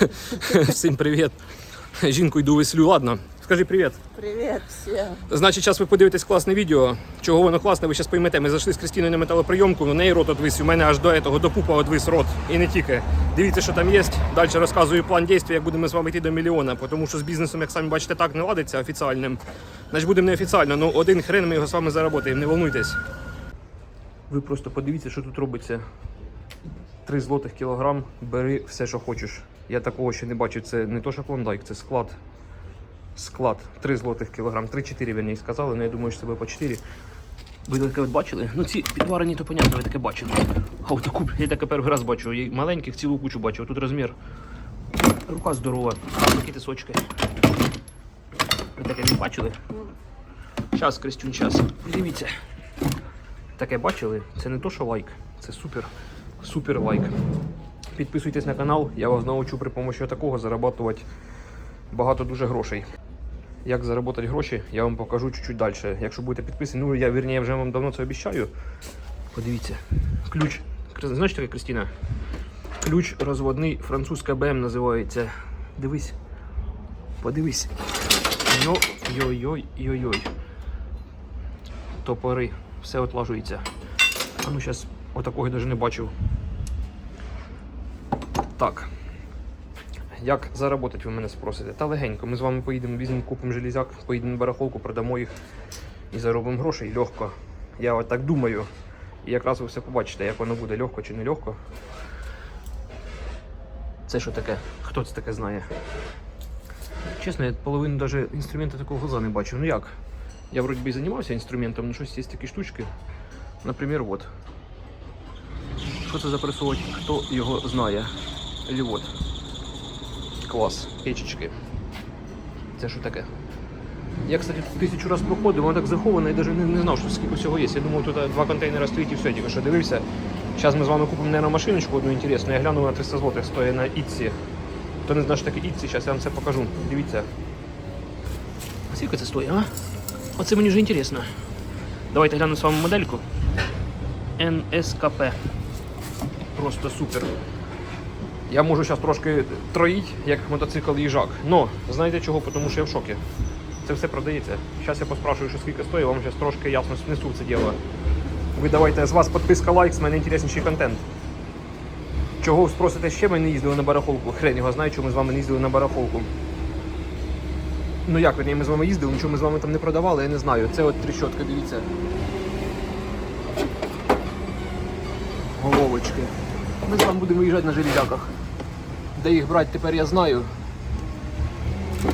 Всім привіт. Жінку йду веслю, ладно. Скажи привіт. Привет всем. Значить, зараз ви подивитесь класне відео. Чого воно класне, ви зараз поймете. Ми зайшли з Кристиною на металоприйомку, у неї рот одвис, у мене аж до этого, до пупа одвис рот. І не тільки. Дивіться, що там є. Далі розказую план дій, як будемо з вами йти до мільйона, тому що з бізнесом, як самі бачите, так не ладиться офіціальним. Значить, будемо неофіціально, ну один хрен ми його з вами заработаємо, не волнуйтесь. Ви просто подивіться, що тут робиться. 3 злотих кілограм, бери все, що хочеш. Я такого ще не бачив. Це не то, що клондайк, це склад. Склад 3 злотих кілограм, 3-4 верні сказали, але я думаю, що це по 4. Ви таке бачили? Ну ці підварені, то понятно, ви таке бачили. А от я таке перший раз бачу. Я маленьких цілу кучу бачу. Тут розмір. Рука здорова. Такі тисочки. Ви таке не бачили? Час, Крестюн, час. Дивіться. Таке бачили? Це не то, що лайк, це супер, супер лайк. Підписуйтесь на канал, я вас научу при допомогі такого зарабатувати багато дуже грошей. Як заробити гроші, я вам покажу чуть-чуть далі. Якщо будете підписані, ну я вірніше вже вам давно це обіцяю. Подивіться. Ключ. Знаєш таке, Кристина? Ключ розводний, французька БМ називається. Дивись. Подивись. Йой-йой-йой-йой. Топори. Все отлажується. А ну зараз отакого я навіть не бачив. Так. Як заработати, ви мене спросите? Та легенько. Ми з вами поїдемо, візьмемо, купимо железяк, поїдемо на барахолку, продамо їх і заробимо грошей легко. Я от так думаю. І якраз ви все побачите, як воно буде легко чи не легко. Це що таке? Хто це таке знає? Чесно, я половину навіть інструмента такого глаза не бачив. Ну як? Я вроді би і займався інструментом, але щось є такі штучки. Наприклад, от. Що це за присовувач? Хто його знає? Или от. Клас, печечки. Це що таке? Я, кстати, тисячу раз проходив, воно так заховано, я навіть не, не знав, що скільки всього є. Я думав, тут два контейнери стоїть і все, тільки що дивився. Зараз ми з вами купимо, наверное, машиночку одну інтересну. Я глянув на 300 злотих, стоїть на Ітсі. Хто не знає, що таке Ітсі, зараз я вам це покажу. Дивіться. Скільки це стоїть, а? Оце мені вже інтересно. Давайте глянемо з вами модельку. НСКП. Просто супер. Я можу зараз трошки троїть, як мотоцикл їжак. Но знаєте чого? Тому що я в шокі. Це все продається. Зараз я поспрашую, що скільки стоїть, вам зараз трошки ясно снесу це діло. Ви давайте з вас підписка лайк, з мене інтересніший контент. Чого спросите ще ми не їздили на барахолку? Хрен його знає, чому ми з вами не їздили на барахолку. Ну як верні, ми з вами їздили, нічого ми з вами там не продавали, я не знаю. Це от тріщотка, дивіться. Головочки. Ми з вами будемо виїжджати на железяках. Де їх брати тепер я знаю.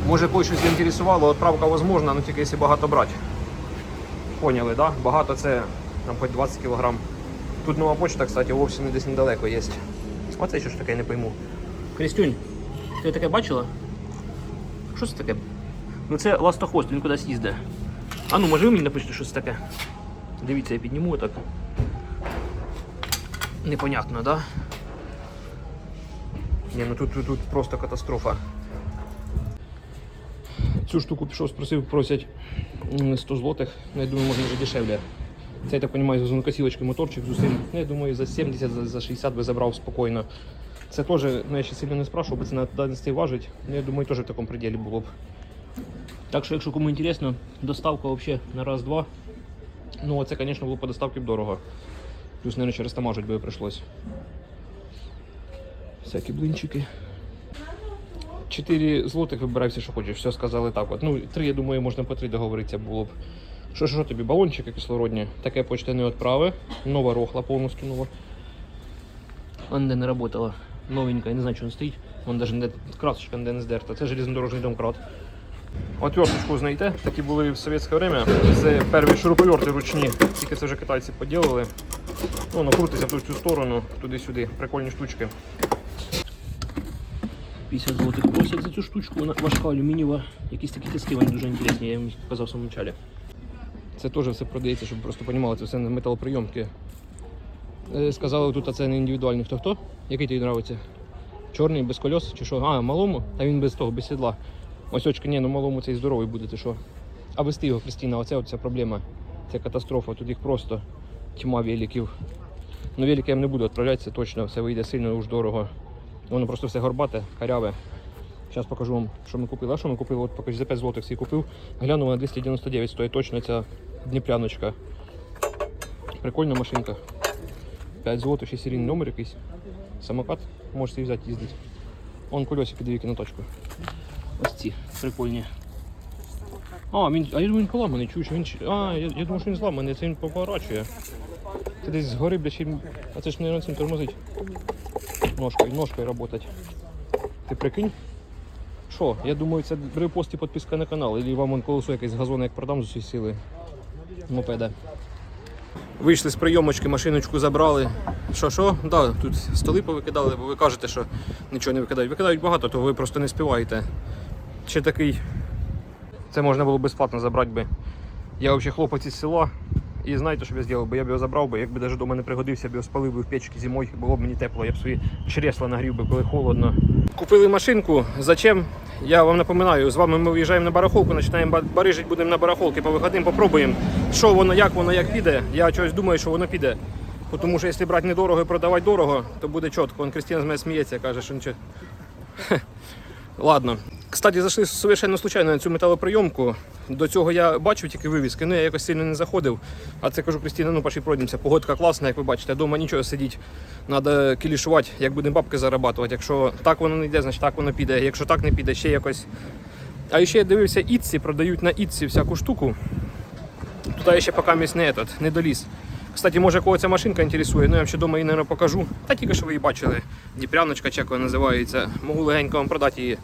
Може когось щось заінтересувало, відправка можливо, але тільки якщо багато брати. Поняли? Да? Багато це там хоч 20 кг. Тут нова почта, кстати, вовсе не десь недалеко є. А це що ж таке, не пойму. Крістюнь, ти таке бачила? Що це таке? Ну це ластохвост, він кудись їздить. А ну, може ви мені напишете, що це таке? Дивіться, я підніму так. Непонятно, да? Ні, ну тут, тут, тут просто катастрофа. Цю штуку пішов, спросив, просять м, 100 злотих. Ну, я думаю, можна вже дешевле. Це, я так розумію, з газонокосілочки моторчик з усім. Ну, я думаю, за 70, за, за 60 би забрав спокійно. Це теж, ну я ще сильно не спрашивав, бо це на даності важить. Ну, я думаю, теж в такому пределі було б. Так що, якщо кому інтересно, доставка взагалі на раз-два. Ну, це, звісно, було по доставці дорого. Плюс, мабуть, через тамажить би прийшлось. Всякі блинчики. 4 злотих вибирай все, що хочеш. Все сказали так. От. Ну, 3, я думаю, можна по 3 договоритися було б. Що, що тобі, балончики кислородні? Таке почта не відправи. Нова рохла повністю нова. Вон де не працювала. Новенька, я не знаю, що він стоїть. Вон навіть не красочка не здерта. Це железнодорожний домкрат. Отверточку знаєте, такі були в совєтське время. Це перші шуруповерти ручні, тільки це вже китайці поділили. Ну, воно крутиться в цю сторону, туди-сюди. Прикольні штучки. 50 злотих просять за цю штучку, вона важка алюмінієва. Якісь такі тиски, вони дуже інтересні, я їм казав в самому началі. Це теж все продається, щоб просто розуміли, це все на металоприйомки. Е, Сказали, тут це не індивідуальний. Хто хто? Який тобі подобається? Чорний, без кольос чи що? А, малому, а він без того, без сідла. Ось очка, ні, ну малому цей здоровий буде, ти що? А вести його, Христина, оце оця проблема. Це катастрофа, тут їх просто тьма великів. Ну велик я не буду відправляти, це точно, все вийде сильно уж дорого. Воно просто все горбате, каряве. Зараз покажу вам, що ми купили. А що ми купили? От покажу за 5 злотих всі купив. Гляну, вона 299 стоїть точно ця дніпряночка. Прикольна машинка. 5 злотих, ще серійний номер якийсь. Самокат, можете її взяти їздити. Вон колесики дві на точку. Ось ці прикольні. А, він, а я думаю, він поламаний, чуєш, він. А, я, я думаю, що він зламаний, це він поворачує. Це десь згори, бля, ще й- А це ж, мабуть, цим тормозить. Ножкою, ножкою работать. Ти прикинь? Що, я думаю, це репост і підписка на канал, або вам он колесо якесь газоне, як продам з усієї сили мопеда. Вийшли з прийомочки, машиночку забрали. Що, що? Да, тут столи повикидали, бо ви кажете, що нічого не викидають. Викидають багато, то ви просто не співаєте. Ще такий. Це можна було безплатно забрати би. Я взагалі хлопець із села. І знаєте, що я зробив? Бо я б його забрав би, якби навіть до мене пригодився, б його спалив би в печці зимою, було б мені тепло, я б свої чресла нагрів би, коли холодно. Купили машинку. Зачем? Я вам напоминаю, з вами ми виїжджаємо на барахолку, починаємо ба- барижити, будемо на барахолки по виходам, попробуємо, що воно, як воно, як піде. Я чогось думаю, що воно піде. Тому що якщо брати недорого і продавати дорого, то буде чітко. Вон Кристина з мене сміється, каже, що нічого. Ладно. Кстати, зайшли совершенно случайно на цю металоприйомку. До цього я бачив тільки вивіски, ну я якось сильно не заходив. А це кажу, Кристина, ну пошли пройдемося. Погодка класна, як ви бачите, вдома нічого сидіть. Треба кілішувати, як будемо бабки зарабатувати. Якщо так воно не йде, значить так воно піде. Якщо так не піде, ще якось. А ще я дивився, Ітсі продають на Ітсі всяку штуку. Тут я ще поки місць не, не доліз. Кстати, може кого ця машинка інтересує, ну я вам ще дома її, наверное, покажу. Та тільки що ви її бачили. Дніпряночка, вона називається. Можу легенько вам продати її.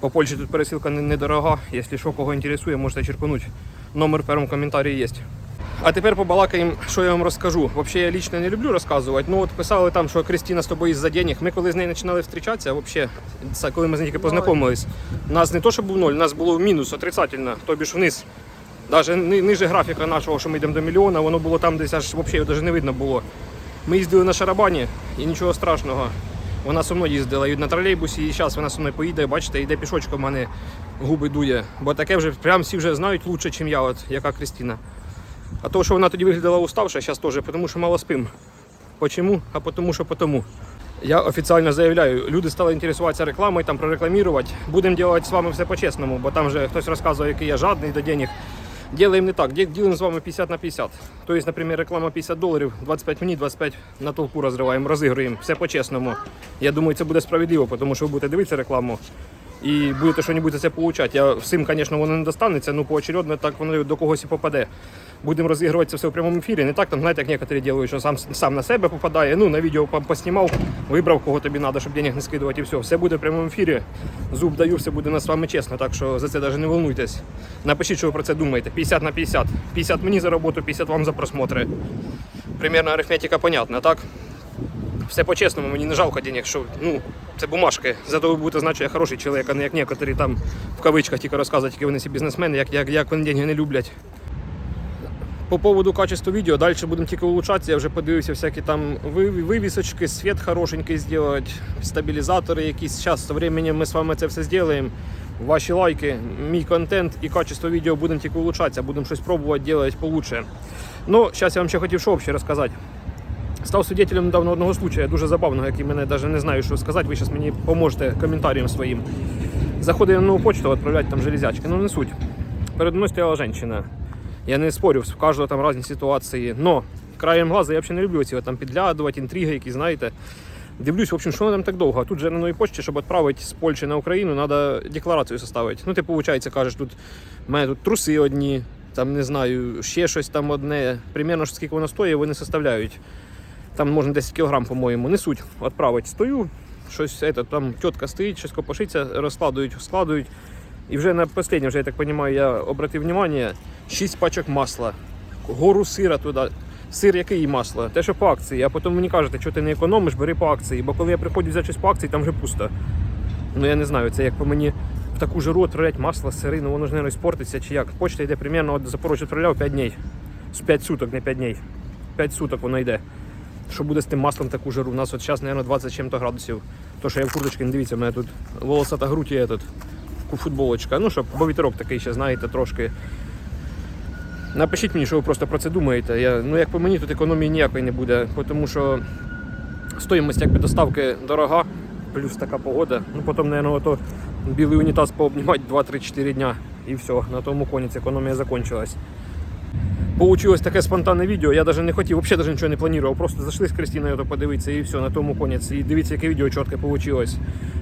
По Польщі тут пересилка недорога. Якщо що кого інтересує, можете черкнути. Номер в першому коментарі є. А тепер побалакаємо, що я вам розкажу. Взагалі я лично не люблю розказувати. Ну от писали там, що Кристина з тобою із-за денег. Ми коли з нею починали зустрічатися, взагалі, коли ми з нею тільки у нас не то, що був ноль, нас було мінус отрицательно, тобі ж вниз. Навіть ни- ниже графіка нашого, що ми йдемо до мільйона, воно було там десь аж взагалі навіть не видно було. Ми їздили на шарабані і нічого страшного. Вона со мною їздила і на тролейбусі, і зараз вона со мною поїде, бачите, йде пішочком, в мене губи дує. Бо таке вже прям всі вже знають лучше, ніж я, от, яка Кристина. А то, що вона тоді виглядала уставша, зараз теж, тому що мало спим. Почому? А тому, що потому. Я офіційно заявляю, люди стали інтересуватися рекламою, там прорекламувати. Будемо робити з вами все по-чесному, бо там вже хтось розказує, який я жадний до денег. Ділаємо не так, делаем з вами 50 на 50. Тобто, наприклад, реклама 50 доларів, 25 мені, 25 на толпу розриваємо, розігруємо. Все по-чесному. Я думаю, це буде справедливо, тому що ви будете дивитися рекламу і будете щось за це получати. Я всім, звісно, воно не достанеться, ну поочередно так воно до когось і попаде. Будемо розігрувати це все в прямому ефірі. Не так там, знаєте, як некоторі роблять, що сам, сам на себе попадає. Ну, на відео поснімав, вибрав, кого тобі треба, щоб денег не скидувати, і все. Все буде в прямому ефірі. Зуб даю, все буде на з вами чесно, так що за це навіть не волнуйтесь. Напишіть, що ви про це думаєте. 50 на 50. 50 мені за роботу, 50 вам за просмотри. Примерно арифметика понятна, так? Все по-чесному, мені не жалко денег, що ну, це бумажки. Зато ви будете знати, що я хороший чоловік, а не як некоторі там в кавичках тільки розказують, які вони всі бізнесмени, як, як, як вони деньги не люблять. По поводу качества відео, далі будемо тільки улучшатися. Я вже подивився всякі там вивісочки, світ хорошенький зробити, стабілізатори якісь. Зараз, з временем ми з вами це все зробимо. Ваші лайки, мій контент і качество відео будемо тільки улучшатися, будемо щось пробувати робити получше. Ну, зараз я вам ще хотів що взагалі розказати. Став свидетелем недавно одного случая, дуже забавного, який мене навіть не знаю, що сказати. Ви зараз мені поможете коментарем своїм. Заходив на нову почту, відправляти там железячки. Ну не суть. Передо мною стояла жінка. Я не спорю, в кожного там різні ситуації. Но краєм глаза я взагалі не люблю ці там підглядувати, інтриги, які знаєте. Дивлюсь, в общем, що воно там так довго. Тут же на новій почті, щоб відправити з Польщі на Україну, треба декларацію составити. Ну, ти, виходить, кажеш, тут в мене тут труси одні, там не знаю, ще щось там одне. Примерно скільки воно стоїть, вони составляють. Там можна 10 кг, по-моєму, не суть. Відправити стою, щось это, там тітка стоїть, щось копошиться, розкладують, складують. І вже на останнє, вже я так розумію, я обратив увагу, 6 пачок масла, гору сира туди. Сир який і масло, те, що по акції, а потім мені кажете, що ти не економиш, бери по акції. Бо коли я приходжу взяти щось по акції, там вже пусто. Ну я не знаю, це як по мені в таку жару відправляти масло, сири, ну воно ж не спортиться чи як. Почта йде примерно от Запорожжя відправляв 5 днів. З 5 суток, не 5 днів. 5 суток воно йде. Що буде з тим маслом таку жару? У нас от зараз, мабуть, 20 чим-то градусів. То, що я в курточці, не дивіться, у мене тут волосата грудь і этот, футболочка. Ну, щоб, бо такий ще, знаєте, трошки. Напишіть мені, що ви просто про це думаєте. Я, ну, як по мені, тут економії ніякої не буде, тому що стоїмость якби, доставки дорога. плюс така погода. Ну потім, мабуть, ото білий унітаз пообнімати 2-3-4 дня. І все, на тому конець економія закончилась. Получилось таке спонтанне відео. Я навіть не хотів, взагалі навіть нічого не планував. Просто зайшли з Кристиною подивитися і все, на тому конець. І дивіться, яке відео чітке вийшло.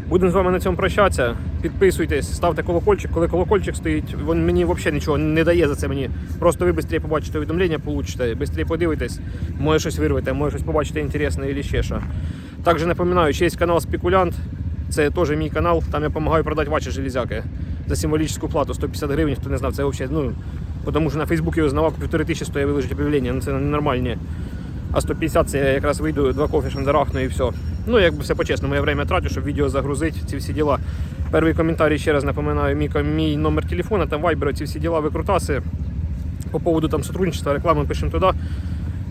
Будемо з вами на цьому прощатися. Підписуйтесь, ставте колокольчик. Коли колокольчик стоїть, він мені взагалі нічого не дає за це мені. Просто ви швидше побачите увідомлення, получите, швидше подивитесь, може щось вирвете, може щось побачите інтересне або ще що. Також напоминаю, що є канал Спекулянт. Це теж мій канал, там я допомагаю продати ваші железяки за символічну плату 150 гривень, хто не знав, це взагалі, ну, тому що на Фейсбуці я знавав, півтори тисячі стоїть виложить об'явлення, ну це ненормальні. А 150 це я якраз вийду, два кофе шандарахну і все. Ну, якби все по-чесному, я время трачу, щоб відео загрузити, ці всі діла. Перший коментарі ще раз напоминаю, мій, мій номер телефона, там вайбер, ці всі діла, викрутаси. По поводу там сотрудничества, реклами пишемо туди.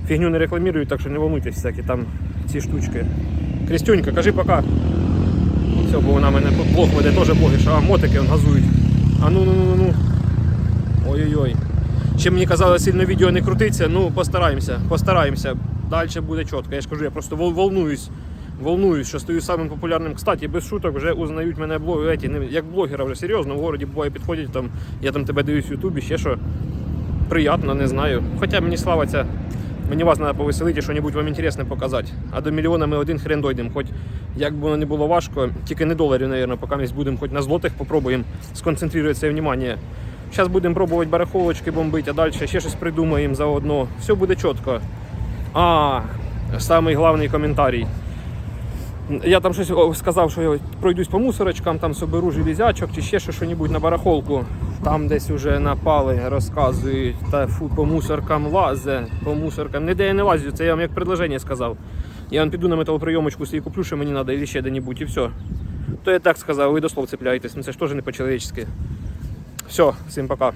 Фігню не рекламірую, так що не волнуйтесь всякі там ці штучки. Крістюнька, кажи пока. Все, бо вона мене блог веде, теж блогиш, а мотики он газують. А ну ну ну ну. Ой-ой-ой. Ще мені казали, сильно відео не крутиться, ну постараємося, постараємося. Далі буде чітко. Я ж кажу, я просто волнуюсь. Волнуюсь, що стою самим популярним. Кстати, без шуток вже узнають мене блог, еті, не, як блогера вже серйозно. В городі буває підходять там, я там тебе дивлюсь в Ютубі, ще що. Приятно, не знаю. Хоча мені слава ця. Мені вас треба повеселити, що небудь вам інтересне показати. А до мільйона ми один хрен дойдемо. Хоч як би не було важко, тільки не доларів, мабуть, поки ми будемо хоч на злотих попробуємо сконцентрувати це внимание. Зараз будемо пробувати барахолочки бомбити, а далі ще щось придумаємо заодно. Все буде чітко. А, самий головний коментарій. Я там щось сказав, що я пройдусь по мусорочкам, там соберу железячок чи ще що небудь на барахолку. Там десь уже напали, розказують, та фу, по мусоркам лазе, по мусоркам. Ніде я не лазю, це я вам як предложення сказав. Я вам піду на металоприйомочку собі куплю, що мені треба, і ще де-небудь, і все. То я так сказав, ви до слов цепляєтесь, ну це ж теж не по-чоловічськи. Все, всім пока.